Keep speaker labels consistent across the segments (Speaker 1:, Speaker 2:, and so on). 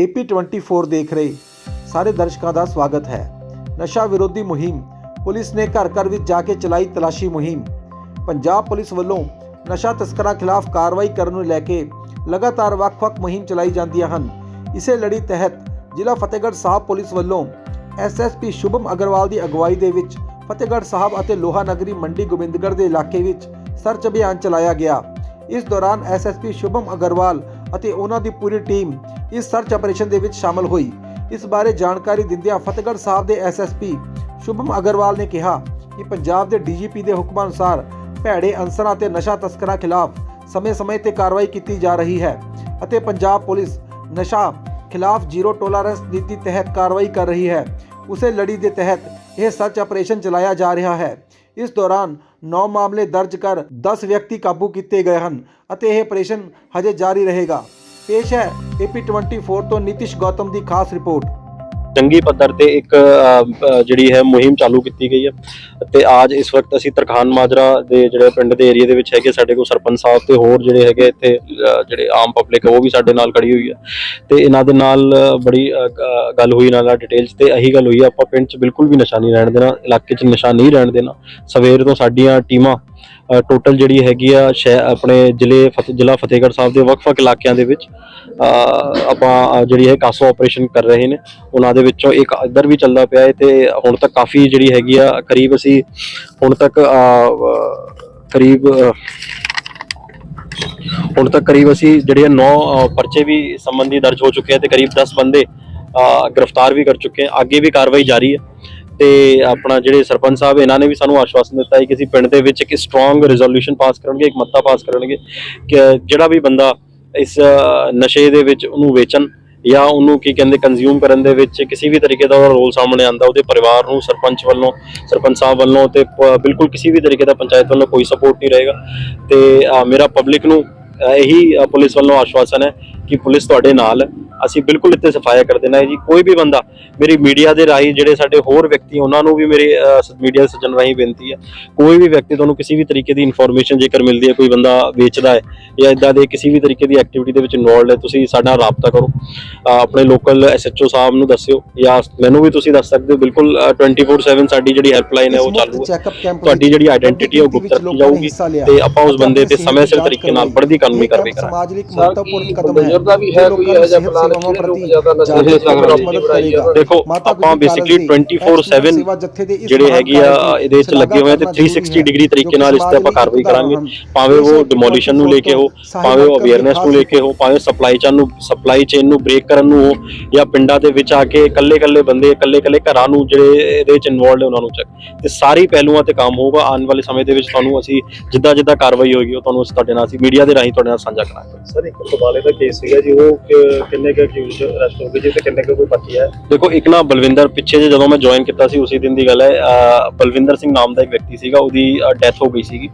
Speaker 1: AP24 ਦੇਖ ਰਹੇ ਸਾਰੇ ਦਰਸ਼ਕਾਂ ਦਾ ਸਵਾਗਤ ਹੈ। ਨਸ਼ਾ ਵਿਰੋਧੀ ਮੁਹਿੰਮ, ਪੁਲਿਸ ਨੇ ਘਰ ਘਰ ਵਿੱਚ ਜਾ ਕੇ ਚਲਾਈ ਤਲਾਸ਼ੀ ਮੁਹਿੰਮ। ਪੰਜਾਬ ਪੁਲਿਸ ਵੱਲੋਂ ਨਸ਼ਾ ਤਸਕਰਾਂ ਖਿਲਾਫ ਕਾਰਵਾਈ ਕਰਨ ਨੂੰ ਲੈ ਕੇ ਲਗਾਤਾਰ ਵੱਖ-ਵੱਖ ਮੁਹਿੰਮ ਚਲਾਈ ਜਾਂਦੀਆਂ ਹਨ। ਇਸੇ ਲੜੀ ਤਹਿਤ ਜ਼ਿਲ੍ਹਾ ਫਤਿਹਗੜ੍ਹ ਸਾਹਿਬ ਪੁਲਿਸ ਵੱਲੋਂ ਐਸਐਸਪੀ ਸ਼ੁਭਮ ਅਗਰਵਾਲ ਦੀ ਅਗਵਾਈ ਦੇ ਵਿੱਚ ਫਤਿਹਗੜ੍ਹ ਸਾਹਿਬ ਅਤੇ ਲੋਹਾ ਨਗਰੀ ਮੰਡੀ ਗੋਬਿੰਦਗੜ੍ਹ ਦੇ ਇਲਾਕੇ ਵਿੱਚ ਸਰਚ ਅਭਿਆਨ ਚਲਾਇਆ ਗਿਆ। ਇਸ ਦੌਰਾਨ ਐਸਐਸਪੀ ਸ਼ੁਭਮ ਅਗਰਵਾਲ ਅਤੇ ਉਹਨਾਂ ਦੀ ਪੂਰੀ ਟੀਮ ਇਸ ਸਰਚ ਆਪਰੇਸ਼ਨ ਦੇ ਵਿੱਚ ਸ਼ਾਮਲ ਹੋਈ। ਇਸ ਬਾਰੇ ਜਾਣਕਾਰੀ ਦਿੰਦਿਆਂ ਫਤਿਹਗੜ੍ਹ ਸਾਹਿਬ ਦੇ ਐਸਐਸਪੀ ਸ਼ੁਭਮ ਅਗਰਵਾਲ ਨੇ ਕਿਹਾ ਕਿ ਪੰਜਾਬ ਦੇ ਡੀਜੀਪੀ ਦੇ ਹੁਕਮਾਂ ਅਨੁਸਾਰ ਭੈੜੇ ਅਨਸਰਾਂ ਤੇ ਨਸ਼ਾ ਤਸਕਰਾਂ ਖਿਲਾਫ ਸਮੇਂ-ਸਮੇਂ ਤੇ ਕਾਰਵਾਈ ਕੀਤੀ ਜਾ ਰਹੀ ਹੈ ਅਤੇ ਪੰਜਾਬ ਪੁਲਿਸ ਨਸ਼ਾ ਖਿਲਾਫ ਜ਼ੀਰੋ ਟੋਲਰੈਂਸ ਨੀਤੀ ਤਹਿਤ ਕਾਰਵਾਈ ਕਰ ਰਹੀ ਹੈ। ਉਸੇ ਲੜੀ ਦੇ ਤਹਿਤ ਇਹ ਸਰਚ ਆਪਰੇਸ਼ਨ ਚਲਾਇਆ ਜਾ ਰਿਹਾ ਹੈ। ਇਸ ਦੌਰਾਨ 9 ਮਾਮਲੇ ਦਰਜ ਕਰ 10 ਵਿਅਕਤੀ ਕਾਬੂ ਕੀਤੇ ਗਏ ਹਨ ਅਤੇ ਇਹ ਆਪਰੇਸ਼ਨ ਹਜੇ ਜਾਰੀ ਰਹੇਗਾ। ਪੇਸ਼ ਹੈ AP24 ਤੋਂ ਨਿਤਿਸ਼ ਗੌਤਮ ਦੀ ਖਾਸ ਰਿਪੋਰਟ।
Speaker 2: ਜੰਗੀ ਪੱਧਰ ਤੇ ਇੱਕ ਜਿਹੜੀ ਹੈ ਮੁਹਿੰਮ ਚਾਲੂ ਕੀਤੀ ਗਈ ਹੈ। ਤੇ ਅੱਜ ਇਸ ਵਕਤ ਅਸੀਂ ਤਰਖਾਨ ਮਾਜਰਾ ਦੇ ਜਿਹੜੇ ਪਿੰਡ ਦੇ ਏਰੀਆ ਦੇ ਵਿੱਚ ਹੈਗੇ, ਸਾਡੇ ਕੋਲ ਸਰਪੰਚ ਸਾਹਿਬ ਤੇ ਹੋਰ ਜਿਹੜੇ ਹੈਗੇ ਇੱਥੇ ਜਿਹੜੇ ਆਮ ਪਬਲਿਕ ਉਹ ਵੀ ਸਾਡੇ ਨਾਲ ਖੜੀ ਹੋਈ ਹੈ। ਤੇ ਇਹਨਾਂ ਦੇ ਨਾਲ ਬੜੀ ਗੱਲ ਹੋਈ ਨਾਲ ਡਿਟੇਲਸ ਤੇ। ਇਹੀ ਗੱਲ ਹੋਈ ਆਪਾਂ ਪਿੰਡ 'ਚ ਬਿਲਕੁਲ ਵੀ ਨਸ਼ਾ ਨਹੀਂ ਰਹਿਣ ਦੇਣਾ, ਇਲਾਕੇ 'ਚ ਨਸ਼ਾ ਨਹੀਂ ਰਹਿਣ ਦੇਣਾ। ਸਵੇਰ ਤੋਂ ਸਾਡੀਆਂ ਟੀਮਾਂ ਟੋਟਲ ਜਿਹੜੀ ਹੈਗੀ ਆ ਸ਼ਹਿ, ਆਪਣੇ ਜ਼ਿਲ੍ਹੇ ਫਤਿਹ ਜ਼ਿਲ੍ਹਾ ਫਤਿਹਗੜ੍ਹ ਸਾਹਿਬ ਦੇ ਵੱਖ-ਵੱਖ ਇਲਾਕਿਆਂ ਦੇ ਵਿੱਚ ਆਪਾਂ ਜਿਹੜੀ ਹੈ ਕਾਸੋ ਆਪਰੇਸ਼ਨ ਕਰ ਰਹੇ ਨੇ। ਉਹਨਾਂ ਦੇ ਵਿੱਚੋਂ ਇੱਕ ਇੱਧਰ ਵੀ ਚੱਲਦਾ ਪਿਆ ਹੈ ਤੇ ਹੁਣ ਤੱਕ ਕਾਫੀ ਜਿਹੜੀ ਹੈਗੀ ਆ ਕਰੀਬ ਅਸੀਂ ਹੁਣ ਤੱਕ ਕਰੀਬ ਹੁਣ ਤੱਕ ਕਰੀਬ ਅਸੀਂ ਜਿਹੜੇ 9 ਪਰਚੇ ਵੀ ਸੰਬੰਧੀ ਦਰਜ ਹੋ ਚੁੱਕੇ ਆ ਤੇ ਕਰੀਬ 10 ਬੰਦੇ ਗ੍ਰਿਫਤਾਰ ਵੀ ਕਰ ਚੁੱਕੇ ਆ। ਅੱਗੇ ਵੀ ਕਾਰਵਾਈ ਜਾਰੀ ਹੈ ਤੇ ਆਪਣਾ ਜਿਹੜੇ ਸਰਪੰਚ ਸਾਹਿਬ, ਇਹਨਾਂ ਨੇ ਵੀ ਸਾਨੂੰ ਆਸ਼ਵਾਸਨ ਦਿੱਤਾ ਹੈ ਕਿ ਅਸੀਂ ਪਿੰਡ ਦੇ ਵਿੱਚ ਇੱਕ ਸਟਰੋਂਗ ਰੈਜ਼ੋਲੂਸ਼ਨ ਪਾਸ ਕਰਨਗੇ, ਇੱਕ ਮਤਾ ਪਾਸ ਕਰਨਗੇ ਕਿ ਜਿਹੜਾ ਵੀ ਬੰਦਾ ਇਸ ਨਸ਼ੇ ਦੇ ਵਿੱਚ ਉਹਨੂੰ ਵੇਚਣ ਜਾਂ ਉਹਨੂੰ ਕੀ ਕਹਿੰਦੇ ਕੰਜ਼ਿਊਮ ਕਰਨ ਦੇ ਵਿੱਚ ਕਿਸੇ ਵੀ ਤਰੀਕੇ ਦਾ ਉਹਦਾ ਰੋਲ ਸਾਹਮਣੇ ਆਂਦਾ ਉਹਦੇ ਪਰਿਵਾਰ ਨੂੰ, ਸਰਪੰਚ ਵੱਲੋਂ, ਸਰਪੰਚ ਸਾਹਿਬ ਵੱਲੋਂ ਤੇ ਬਿਲਕੁਲ ਕਿਸੇ ਵੀ ਤਰੀਕੇ ਦਾ ਪੰਚਾਇਤ ਵੱਲੋਂ ਕੋਈ ਸਪੋਰਟ ਨਹੀਂ ਰਹੇਗਾ ਤੇ ਮੇਰਾ ਪਬਲਿਕ ਨੂੰ ਇਹੀ ਪੁਲਿਸ ਵੱਲੋਂ ਆਸ਼ਵਾਸਨ ਹੈ ਕਿ ਪੁਲਿਸ ਤੁਹਾਡੇ ਨਾਲ ਹੈ। ਅਸੀਂ ਬਿਲਕੁਲ ਇੱਥੇ ਸਫਾਇਆ ਕਰ ਦੇਣਾ ਹੈ ਜੀ। ਕੋਈ ਵੀ ਬੰਦਾ ਮੇਰੀ ਮੀਡੀਆ ਦੇ ਰਾਹੀਂ ਜਿਹੜੇ ਸਾਡੇ ਹੋਰ ਵਿਅਕਤੀ ਉਹਨਾਂ ਨੂੰ ਵੀ ਮੇਰੇ ਮੀਡੀਆ ਸੱਜਣ ਰਾਹੀਂ ਬੇਨਤੀ ਹੈ ਕੋਈ ਵੀ ਵਿਅਕਤੀ ਤੁਹਾਨੂੰ ਕਿਸੇ ਵੀ ਤਰੀਕੇ ਦੀ ਇਨਫੋਰਮੇਸ਼ਨ ਜੇਕਰ ਮਿਲਦੀ ਹੈ ਕੋਈ ਬੰਦਾ ਵੇਚਦਾ ਹੈ ਜਾਂ ਇਦਾਂ ਦੇ ਕਿਸੇ ਵੀ ਤਰੀਕੇ ਦੀ ਐਕਟੀਵਿਟੀ ਦੇ ਵਿੱਚ ਇਨਵੋਲਡ ਹੈ ਤੁਸੀਂ ਸਾਡੇ ਰਾਬਤਾ ਕਰੋ। ਆਪਣੇ ਲੋਕਲ ਐਸਐਚਓ ਸਾਹਿਬ ਨੂੰ ਦੱਸਿਓ ਜਾਂ ਮੈਨੂੰ ਵੀ ਤੁਸੀਂ ਦੱਸ ਸਕਦੇ ਹੋ। ਬਿਲਕੁਲ ਅ, 24/7 ਸਾਡੀ ਜਿਹੜੀ ਹੈਲਪਲਾਈਨ ਹੈ ਉਹ ਚਾਲੂ ਹੈ। ਤੁਹਾਡੀ ਜਿਹੜੀ ਆਇਡੈਂਟੀਟੀ ਹੈ ਉਹ ਗੁਪਤ ਰੱਖੀ ਜਾਊਗੀ ਤੇ ਆਪਾਂ ਉਸ ਬੰਦੇ ਤੇ ਸਮੇਂ ਸਿਰ ਤਰੀਕੇ ਨਾਲ ਬਣਦੀ ਕਾਨੂੰਨੀ ਕਾਰਵਾਈ ਕਰਾਂਗੇ।
Speaker 1: ਸਮਾਜ ਲਈ ਇੱਕ
Speaker 3: ਸਰ,
Speaker 1: ਮਹੱਤਵਪੂਰਨ ਕਦਮ ਹੈ।
Speaker 3: ਦਾ ਵੀ ਹੈ ਕੋਈ ਇਹੋ ਜਿਹਾ ਪਲਾਨ
Speaker 1: ਪ੍ਰਤੀ।
Speaker 2: ਦੇਖੋ ਆਪਾਂ ਬੇਸਿਕਲੀ
Speaker 1: ਕਾਲਜ ਦੀ
Speaker 2: 24/7
Speaker 1: ਸੇਵਾ ਜੱਥੇ ਦੇ ਇਸ
Speaker 2: ਜਿਹੜੇ ਹੈਗੀ ਆ ਇਹਦੇ ਵਿੱਚ ਲੱਗੇ ਹੋਏ ਆ ਤੇ
Speaker 1: ਸ਼ਲਾਘਾ ਕਰਨਾ
Speaker 2: 360 ਡਿਗਰੀ ਤਰੀਕੇ ਨਾਲ ਇਸ ਤੇ ਆਪਾਂ ਕਾਰਵਾਈ ਕਰਾਂਗੇ। ਭਾਵੇਂ ਉਹ ਡਿਮੋਲੀਸ਼ਨ ਨੂੰ ਲੈ ਕੇ ਹੋ ਭਾਵੇਂ ਉਹ ਅਵੇਅਰਨੈਸ ਨੂੰ ਲੈ ਕੇ ਹੋ ਭਾਵੇਂ ਸਪਲਾਈ ਚੇਨ ਨੂੰ ਸਪਲਾਈ ਚੇਨ ਨੂੰ ਬ੍ਰੇਕ ਕਰਨ ਨੂੰ ਹੋ ਜਾਂ ਪਿੰਡਾਂ ਦੇ ਵਿੱਚ ਆ ਕੇ ਇਕੱਲੇ-ਇਕੱਲੇ ਬੰਦੇ ਇਕੱਲੇ-ਇਕੱਲੇ ਘਰਾਂ ਨੂੰ ਜਿਹੜੇ ਇਹਦੇ ਵਿੱਚ ਇਨਵੋਲਡ ਹੈ ਉਹਨਾਂ ਨੂੰ ਚੱਕ। ਤੇ ਸਾਰੀ ਪਹਿਲੂਆਂ ਤੇ ਕੰਮ ਹੋਊਗਾ। ਆਉਣ ਵਾਲੇ ਸਮੇਂ ਦੇ ਵਿੱਚ ਤੁਹਾਨੂੰ ਅਸੀਂ ਜਿੱਦਾਂ ਜਿੱਦਾਂ ਕਾਰਵਾਈ ਹੋਏਗੀ ਉਹ ਤੁਹਾਨੂੰ ਅਸੀਂ ਤੁਹਾਡੇ ਨਾਲ ਅਸੀਂ ਮੀਡੀਆ ਦੇ ਰਾਹੀਂ ਤੁਹਾਡੇ ਨਾਲ ਸਾਂਝਾ ਕਰਾਂਗੇ।
Speaker 4: ਸਰ ਇੱਕ ਕਬਾਲੇ ਦਾ ਕੇਸ ਸੀਗਾ ਜੀ ਉਹ ਕਿ- ਕਿੰਨੇ ਕੁ ਅਕਿਊਜ਼ ਅਰੈਸਟ ਹੋ ਗਏ ਜੀ, ਤੇ ਕਿੰਨੇ ਕੁ ਕੋਈ ਪੱਕੀ ਹੈ?
Speaker 2: ਦੇਖੋ, ਇੱਕ ਨਾ ਬਲਵਿੰਦਰ ਪਿੱਛੇ ਜੇ ਜਦੋਂ ਮੈਂ ਜੁਆਇਨ ਕੀਤਾ ਸੀ, ਉਸੇ ਦਿਨ ਦੀ ਗੱਲ ਹੈ, ਅਹ, ਬਲਵਿੰਦਰ ਸਿੰਘ ਨਾਮ ਦਾ ਇੱਕ ਵਿਅਕਤੀ ਸੀਗਾ, ਉਹਦੀ ਡੈਥ ਹੋ ਗਈ ਸੀਗੀ।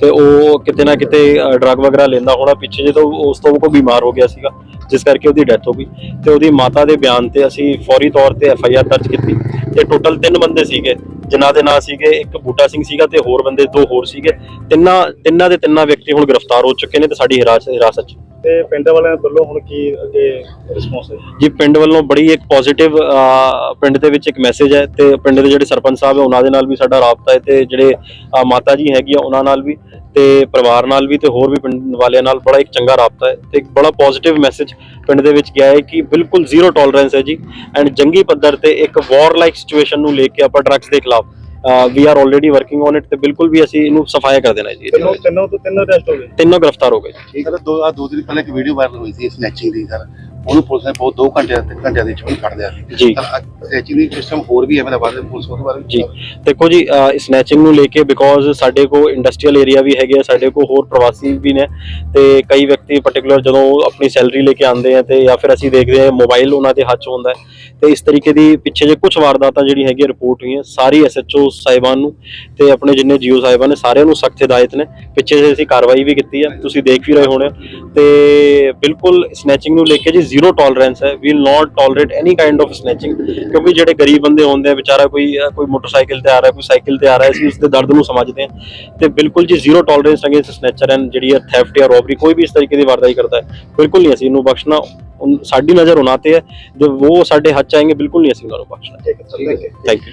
Speaker 2: ਤੇ ਉਹ ਕਿਤੇ ਨਾ ਕਿਤੇ ਡਰੱਗ ਵਗੈਰਾ ਲੈਂਦਾ ਹੋਣਾ ਪਿੱਛੇ ਜੇ ਤੋਂ ਉਸ ਤੋਂ ਉਹ ਕੋਈ ਬਿਮਾਰ ਹੋ ਗਿਆ ਸੀਗਾ, ਜਿਸ ਕਰਕੇ ਉਹਦੀ ਡੈਥ ਹੋ ਗਈ। ਤੇ ਉਹਦੀ ਮਾਤਾ ਦੇ ਬਿਆਨ ਤੇ ਅਸੀਂ ਫੌਰੀ ਤੌਰ ਤੇ ਐਫ ਆਈ ਆਰ ਦਰਜ ਕੀਤੀ। ਤੇ ਟੋਟਲ ਤਿੰਨ ਬੰਦੇ ਸੀਗੇ, ਜਿਨ੍ਹਾਂ ਦੇ ਨਾਂ ਸੀਗੇ, ਇੱਕ ਬੂਟਾ ਸਿੰਘ ਸੀਗਾ ਤੇ ਹੋਰ ਬੰਦੇ, ਦੋ ਹੋਰ ਸੀਗੇ। ਤਿੰਨਾਂ ਤਿੰਨਾਂ ਦੇ ਤਿੰਨਾਂ ਵਿਅਕਤੀ ਹੁਣ ਗ੍ਰਿਫਤਾਰ ਹੋ ਚੁੱਕੇ ਨੇ ਤੇ ਸਾਡੀ ਹਿਰਾਸਤ ਹਿਰਾਸਤ 'ਚ।
Speaker 4: ਤੇ ਪਿੰਡ ਵਾਲਿਆਂ ਵੱਲੋਂ ਹੁਣ ਕੀ ਅੱਗੇ ਰਿਸਪੌਂਸ ਹੈ?
Speaker 2: ਜੀ, ਪਿੰਡ ਵੱਲੋਂ ਬੜੀ ਇੱਕ ਪੋਜ਼ਿਟਿਵ ਪਿੰਡ ਦੇ ਵਿੱਚ ਇੱਕ ਮੈਸੇਜ ਹੈ ਤੇ ਪਿੰਡ ਦੇ ਜਿਹੜੇ ਸਰਪੰਚ ਸਾਹਿਬ ਹੈ, ਉਹਨਾਂ ਦੇ ਨਾਲ ਵੀ ਸਾਡਾ ਰਾਬਤਾ ਹੈ ਤੇ ਜਿਹੜੇ ਮਾਤਾ ਜੀ ਹੈਗੀ ਆ, ਉਹਨਾਂ ਨਾਲ ਵੀ ਤੇ ਪਰਿਵਾਰ ਨਾਲ ਵੀ ਤੇ ਹੋਰ ਵੀ ਪਿੰਡ ਵਾਲਿਆਂ ਨਾਲ ਬੜਾ ਇੱਕ ਚੰਗਾ ਰਾਬਤਾ ਹੈ ਤੇ ਇੱਕ ਬੜਾ ਪੋਜ਼ਿਟਿਵ ਮੈਸੇਜ ਪਿੰਡ ਦੇ ਵਿੱਚ ਗਿਆ ਹੈ ਕਿ ਬਿਲਕੁਲ ਜ਼ੀਰੋ ਟੋਲਰੈਂਸ ਹੈ ਜੀ। ਐਂਡ ਜੰਗੀ ਪੱਧਰ ਤੇ ਇੱਕ ਵਾਰ ਲਾਈਕ ਸਿਚੁਏਸ਼ਨ ਨੂੰ ਲੈ ਕੇ ਆਪਾਂ ਡਰੱਗਸ ਦੇ ਖਿਲਾਫ we are already working on it ਤੇ ਬਿਲਕੁਲ ਵੀ ਅਸੀਂ ਇਹਨੂੰ ਸਫਾਇਆ ਕਰ ਦੇਣਾ ਜੀ
Speaker 4: ਤਿੰਨੋਂ ਤਿੰਨੋਂ ਤੋਂ ਤਿੰਨ ਅਰੈਸਟ ਹੋ ਗਏ?
Speaker 2: ਤਿੰਨੋਂ ਗ੍ਰਿਫਤਾਰ ਹੋ ਗਏ ਜੀ।
Speaker 5: ਸਰ ਦੋ ਆ ਦੋ ਦਿਨ ਪਹਿਲਾਂ ਇੱਕ ਵੀਡੀਓ ਵਾਇਰਲ ਹੋਈ ਸੀ ਸਨੈਚਿੰਗ ਦੀ ਸਰ। ਉਹਨੂੰ ਪੁਲਿਸ ਨੇ ਬਹੁਤ 2 ਘੰਟੇ ਤਿੰਨ ਘੰਟਿਆਂ ਦੇ ਵਿੱਚ ਕੱਢ ਲਿਆ।
Speaker 2: ਜੀ।
Speaker 5: ਦੀ ਸਿਸਟਮ ਹੋਰ ਵੀ ਹੈ ਮੇਰਾ ਬਾਅਦ ਪੁਲਿਸ ਉਹਦੇ ਬਾਰੇ
Speaker 2: ਜੀ। ਦੇਖੋ ਜੀ ਸਨੈਚਿੰਗ ਨੂੰ ਲੈ ਕੇ ਬਿਕੋਜ਼ ਸਾਡੇ ਕੋ ਇੰਡਸਟਰੀਅਲ ਏਰੀਆ ਵੀ ਹੈਗੇ ਆ ਸਾਡੇ ਕੋ ਹੋਰ ਪ੍ਰਵਾਸੀ ਵੀ ਨੇ ਤੇ ਕਈ ਵਿਅਕਤੀ ਪਾਰਟਿਕੂਲਰ ਜਦੋਂ ਆਪਣੀ ਸੈਲਰੀ ਲੈ ਕੇ ਆਉਂਦੇ ਆ ਤੇ ਜਾਂ ਫਿਰ ਅਸੀਂ ਦੇਖਦੇ ਆ ਮੋਬਾਈਲ ਉਹਨਾਂ ਦੇ ਹੱਥ 'ਚ ਹੁੰਦਾ ਹੈ। ਤੇ ਇਸ ਤਰੀਕੇ ਦੀ ਪਿੱਛੇ ਜੇ ਕੁਝ ਵਾਰਦਾਤਾਂ ਜਿਹੜੀ ਹੈਗੀ ਰਿਪੋਰਟ ਹੋਈਆਂ ਸਾਰੀ ਐਸਐਚਓ ਸਾਹਿਬਾਨ ਨੂੰ ਤੇ ਆਪਣੇ ਜਿੰਨੇ ਜੀਓ ਸਾਹਿਬਾਨ ਨੇ ਸਾਰਿਆਂ ਨੂੰ ਸਖਤ ਹਦਾਇਤ ਨੇ। ਪਿੱਛੇ ਜੇ ਅਸੀਂ ਕਾਰਵਾਈ ਵੀ ਕੀਤੀ ਹੈ ਤੁਸੀਂ ਦੇਖ ਵੀ ਰਹੇ ਹੋਣੇ ਤੇ ਬਿਲਕੁਲ ਸਨੈਚਿੰਗ ਨੂੰ ਲੈ ਕੇ ਜੀ ਜ਼ੀਰੋ ਟੋਲਰੈਂਸ ਹੈ we not tolerate any kind of snatching ਕਿਉਂਕਿ ਜਿਹੜੇ ਗਰੀਬ ਬੰਦੇ ਹੁੰਦੇ ਆ ਵਿਚਾਰਾ ਕੋਈ ਕੋਈ ਮੋਟਰਸਾਈਕਲ ਤੇ ਆ ਰਿਹਾ ਕੋਈ ਸਾਈਕਲ ਤੇ ਆ ਰਿਹਾ ਅਸੀਂ ਉਸ ਦੇ ਦਰਦ ਨੂੰ ਸਮਝਦੇ ਹਾਂ। ਤੇ ਬਿਲਕੁਲ ਜੀ zero tolerance against snatcher and ਜਿਹੜੀ ਹੈ ਥੈਫਟ ਜਾਂ ਰੋਬਰੀ ਕੋਈ ਵੀ ਇਸ ਤਰੀਕੇ ਦੀ ਵਾਰਦਾਤ ਕਰਦਾ ਹੈ ਬਿਲਕੁਲ ਨਹੀਂ ਅਸੀਂ ਇਹਨੂੰ ਬਖਸ਼ਣਾ ਸਾਡੀ ਨਜ਼ਰ ਉਹਨਾਂ ਤੇ ਹੈ ਜਦ ਉਹ ਸਾਡੇ ਹੱਥ ਆएंगे ਬਿਲਕੁਲ ਨਹੀਂ ਅਸੀਂ ਉਹਨਾਂ ਨੂੰ ਬਖਸ਼ਣਾ।
Speaker 4: ਠੀਕ ਹੈ।
Speaker 2: Thank you